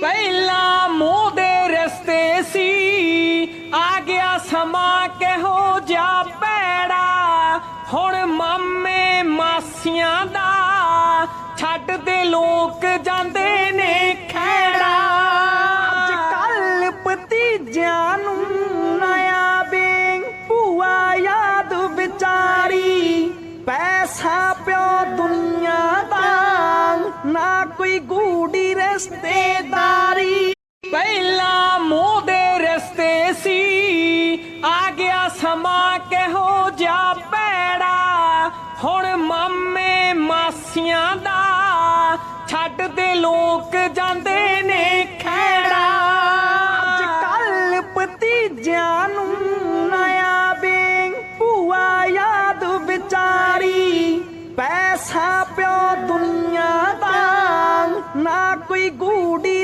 ਪਹਿਲਾਂ ਮੋਹ ਦੇ ਰਸਤੇ ਸੀ, ਆ ਗਿਆ ਸਮਾਂ ਕਿਹੋ ਜਿਹਾ ਪੈੜਾ ਹੁਣ ਮਾਮੇ ਮਾਸੀਆਂ ਦਾ ਛੱਡਦੇ ਲੋਕ ਜਾਂਦੇ ਨੇ ਖੈੜਾ ਅੱਜ ਕੱਲ ਭਤੀਜਿਆਂ ਨੂੰ ਨਇਆ ਬੇਂ ਭੂਆ ਯਾਦ ਵਿਚਾਰੀ। ਪੈਸਾ ਪਿਓ ਦੁਨੀਆ ਕੋਈ ਗੂੜੀ ਰਸਤੇਦਾਰੀ। ਪਹਿਲਾ ਮੋਹ ਦੇ ਰਸਤੇ ਸੀ, ਆ ਗਿਆ ਸਮਾਂ ਕਹੋ ਜਾ ਪੈੜਾ ਹੁਣ ਮਾਮੇ ਮਾਸੀਆਂ ਦਾ ਛੱਡ ਦੇ ਲੋਕ ਜਾਂਦੇ ਨੇ ਖੈੜਾ। ਅੱਜ ਕੱਲ ਭਤੀਜਿਆਂ कोई गूड़ी